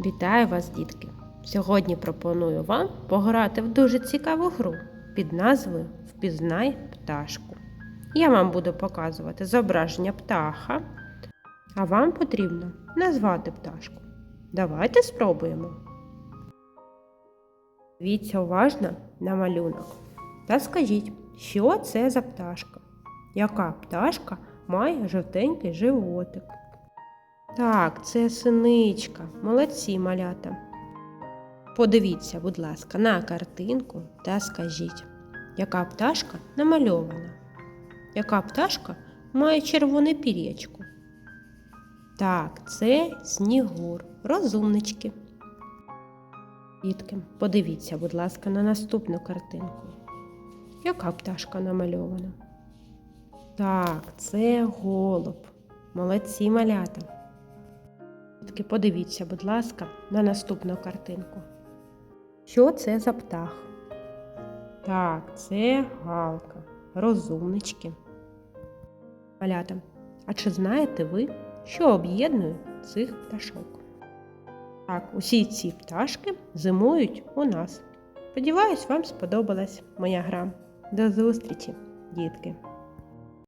Вітаю вас, дітки! Сьогодні пропоную вам пограти в дуже цікаву гру під назвою Впізнай пташку. Я вам буду показувати зображення птаха, а вам потрібно назвати пташку. Давайте спробуємо. Дивіться уважно на малюнок та скажіть, що це за пташка? Яка пташка має жовтенький животик? Так, це синичка. Молодці малята. Подивіться, будь ласка, на картинку та скажіть, яка пташка намальована? Яка пташка має червоне пір'ячко? Так, це снігур, розумнички. Дітки, подивіться, будь ласка, на наступну картинку. Яка пташка намальована? Так, це голуб. Молодці малята. Дітки, подивіться, будь ласка, на наступну картинку. Що це за птах? Так, це галка, розумнички. Малята, а чи знаєте ви, що об'єднує цих пташок? Так, усі ці пташки зимують у нас. Сподіваюсь, вам сподобалась моя гра. До зустрічі, дітки!